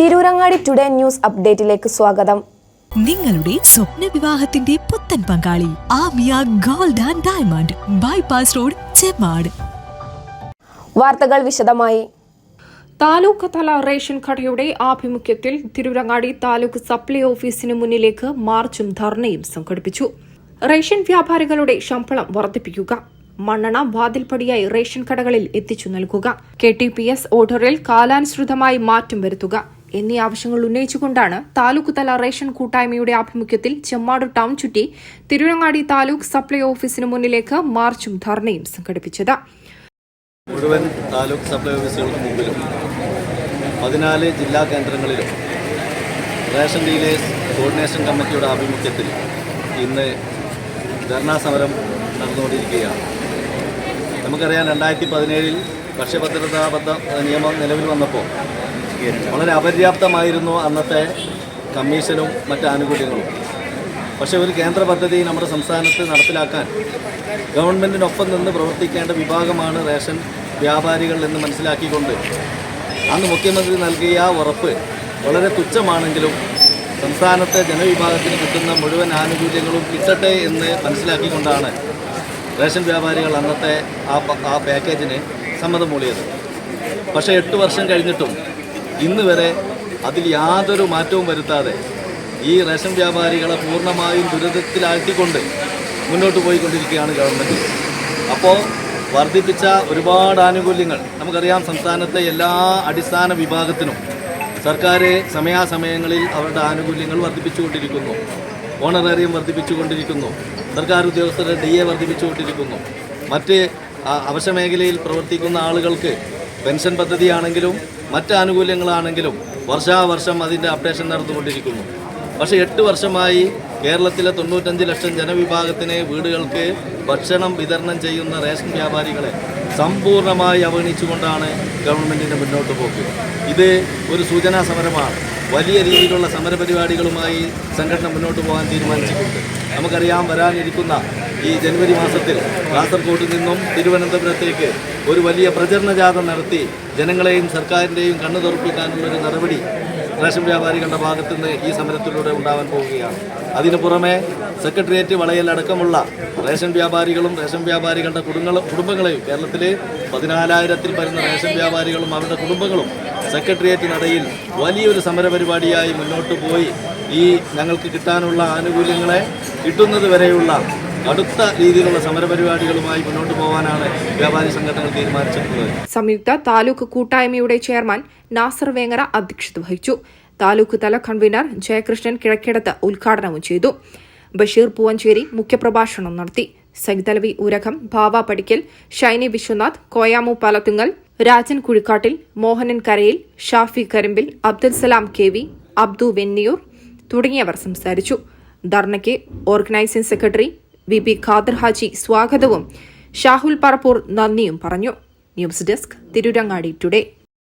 Tirurangadi today news അപ്ഡേറ്റിലേക്ക് സ്വാഗതം. നിങ്ങളുടെ സ്വപ്ന വിവാഹത്തിന്റെ പുത്തൻ പങ്കാളി Amiya gold and diamond bypass road Chemmad. വാർത്തകൾ വിശദമായി. താലൂക്ക് തല റേഷൻ കടയുടെ ആഭിമുഖ്യത്തിൽ തിരൂരങ്ങാടി താലൂക്ക് സപ്ലൈ ഓഫീസിന് മുന്നിലേക്ക് മാർച്ചും ധർണയും സംഘടിപ്പിച്ചു. റേഷൻ വ്യാപാരികളുടെ ശമ്പളം വർദ്ധിപ്പിക്കുക. മണ്ണെണ്ണ വാതിൽപ്പടിയായി റേഷൻ കടകളിൽ എത്തിച്ചു നൽകുക. കെ ടി പി എസ് ഓർഡറിൽ കാലാനുസൃതമായി മാറ്റം വരുത്തുക. എന്നീ ആവശ്യങ്ങൾ ഉന്നയിച്ചുകൊണ്ടാണ് താലൂക്ക് തല റേഷൻ കൂട്ടായ്മയുടെ ആഭിമുഖ്യത്തിൽ ചെമ്മാട് ടൗൺ ചുറ്റി തിരുവനങ്ങാടി താലൂക്ക് സപ്ലൈ ഓഫീസിന് മുന്നിലേക്ക് മാർച്ചും ധർണയും സംഘടിപ്പിച്ചത്. മുഴുവൻ താലൂക്ക് സപ്ലൈ ഓഫീസുകൾക്ക് മുമ്പിലും പതിനാല് ജില്ലാ കേന്ദ്രങ്ങളിലും റേഷൻ ഡീലേഴ്സ് കോർഡിനേഷൻ കമ്മിറ്റിയുടെ ആഭിമുഖ്യത്തിൽ ഇന്ന് ധർണാ സമരം നടന്നുകൊണ്ടിരിക്കുകയാണ്. നമുക്കറിയാം രണ്ടായിരത്തി പതിനേഴിൽ ഭക്ഷ്യഭദ്രതാബദ്ധ നിയമം നിലവിൽ വന്നപ്പോൾ വളരെ അപര്യാപ്തമായിരുന്നു അന്നത്തെ കമ്മീഷനും മറ്റ് ആനുകൂല്യങ്ങളും. പക്ഷേ ഒരു കേന്ദ്ര പദ്ധതി നമ്മുടെ സംസ്ഥാനത്ത് നടപ്പിലാക്കാൻ ഗവൺമെന്റിനൊപ്പം നിന്ന് പ്രവർത്തിക്കേണ്ട വിഭാഗമാണ് റേഷൻ വ്യാപാരികൾ എന്ന് മനസ്സിലാക്കിക്കൊണ്ട് അന്ന് മുഖ്യമന്ത്രി നൽകിയ ഉറപ്പ് വളരെ തുച്ഛമാണെങ്കിലും സംസ്ഥാനത്തെ ജനവിഭാഗത്തിന് കിട്ടുന്ന മുഴുവൻ ആനുകൂല്യങ്ങളും കിട്ടട്ടെ എന്ന് മനസ്സിലാക്കിക്കൊണ്ടാണ് റേഷൻ വ്യാപാരികൾ അന്നത്തെ ആ ആ പാക്കേജിന് സമ്മതം മൂളിയത് പക്ഷേ എട്ട് വർഷം കഴിഞ്ഞിട്ടും ഇന്ന് വരെ അതിൽ യാതൊരു മാറ്റവും വരുത്താതെ ഈ റേഷൻ വ്യാപാരികളെ പൂർണമായും ദുരിതത്തിലാഴ്ത്തിക്കൊണ്ട് മുന്നോട്ട് പോയിക്കൊണ്ടിരിക്കുകയാണ് ഗവൺമെന്റ് അപ്പോൾ വർദ്ധിപ്പിച്ച ഒരുപാട് ആനുകൂല്യങ്ങൾ നമുക്കറിയാം സംസ്ഥാനത്തെ എല്ലാ അടിസ്ഥാന വിഭാഗത്തിനും സർക്കാർ സമയാസമയങ്ങളിൽ അവരുടെ ആനുകൂല്യങ്ങൾ വർദ്ധിപ്പിച്ചുകൊണ്ടിരിക്കുന്നു. ഓണറേറിയം വർദ്ധിപ്പിച്ചുകൊണ്ടിരിക്കുന്നു. സർക്കാർ ഉദ്യോഗസ്ഥരുടെ ഡി എ വർദ്ധിപ്പിച്ചുകൊണ്ടിരിക്കുന്നു. മറ്റ് ആ, മേഖലയിൽ പ്രവർത്തിക്കുന്ന ആളുകൾക്ക് പെൻഷൻ പദ്ധതിയാണെങ്കിലും മറ്റ് ആനുകൂല്യങ്ങളാണെങ്കിലും വർഷാവർഷം അതിന്റെ അപ്ഡേഷൻ നടന്നുകൊണ്ടിരിക്കുന്നു. പക്ഷേ എട്ട് വർഷമായി കേരളത്തിലെ തൊണ്ണൂറ്റഞ്ച് ലക്ഷം ജനവിഭാഗത്തിന് വീടുകൾക്ക് ഭക്ഷണം വിതരണം ചെയ്യുന്ന റേഷൻ വ്യാപാരികളെ സമ്പൂർണമായി അവഗണിച്ചുകൊണ്ടാണ് ഗവൺമെന്റിന്റെ മുന്നോട്ട് പോക്ക്. ഇത് ഒരു സൂചനാ സമരമാണ്. വലിയ രീതിയിലുള്ള സമരപരിപാടികളുമായി സംഘടന മുന്നോട്ട് പോകാൻ തീരുമാനിച്ചിട്ടുണ്ട്. നമുക്കറിയാം വരാനിരിക്കുന്ന ഈ ജനുവരി മാസത്തിൽ കാസർഗോഡ് നിന്നും തിരുവനന്തപുരത്തേക്ക് ഒരു വലിയ പ്രചരണ ജാഥ നടത്തി ജനങ്ങളെയും സർക്കാരിന്റെയും കണ്ണു തുറപ്പിക്കാനുള്ളൊരു നടപടി റേഷൻ വ്യാപാരികളുടെ ഭാഗത്തു നിന്ന് ഈ സമരത്തിലൂടെ ഉണ്ടാവാൻ പോവുകയാണ്. അതിനു പുറമെ സെക്രട്ടേറിയറ്റ് വളയലടക്കമുള്ള റേഷൻ വ്യാപാരികളും റേഷൻ വ്യാപാരികളുടെ കുടുംബങ്ങളും കുടുംബങ്ങളെയും കേരളത്തിലെ പതിനാലായിരത്തിൽ വരുന്ന റേഷൻ വ്യാപാരികളും അവരുടെ കുടുംബങ്ങളും സെക്രട്ടേറിയറ്റ് നടയിൽ വലിയൊരു സമരപരിപാടിയായി മുന്നോട്ട് പോയി. ഈ ഞങ്ങൾക്ക് കിട്ടാനുള്ള ആനുകൂല്യങ്ങളെ കിട്ടുന്നത് വരെയുള്ള അടുത്ത രീതിയിലുള്ള സമരപരിപാടികളുമായി മുന്നോട്ട് പോകാനാണ് വ്യാപാരി സംഘടനകൾ തീരുമാനിച്ചിട്ടുള്ളത്. സംയുക്ത താലൂക്ക് കൂട്ടായ്മയുടെ ചെയർമാൻ നാസർ വേങ്ങറ അധ്യക്ഷത വഹിച്ചു. താലൂക്ക് തല കൺവീനർ ജയകൃഷ്ണൻ കിഴക്കിടത്ത് ഉദ്ഘാടനവും ചെയ്തു. ബഷീർ പൂവഞ്ചേരി മുഖ്യപ്രഭാഷണം നടത്തി. സൈതലവി ഉരകം ഭാവ പടിക്കൽ ഷൈനി വിശ്വനാഥ് കോയാമു പാലത്തുങ്ങൽ രാജൻ കുഴിക്കാട്ടിൽ മോഹനൻ കരയിൽ ഷാഫി കരിമ്പിൽ അബ്ദുൽ സലാം കെ വി അബ്ദു വെന്നിയൂർ തുടങ്ങിയവർ സംസാരിച്ചു. ധർണയ്ക്ക് organising secretary V P Khader Haji സ്വാഗതവും ഷാഹുൽ പറപ്പൂർ നന്ദിയും പറഞ്ഞു. News desk Tirurangadi today.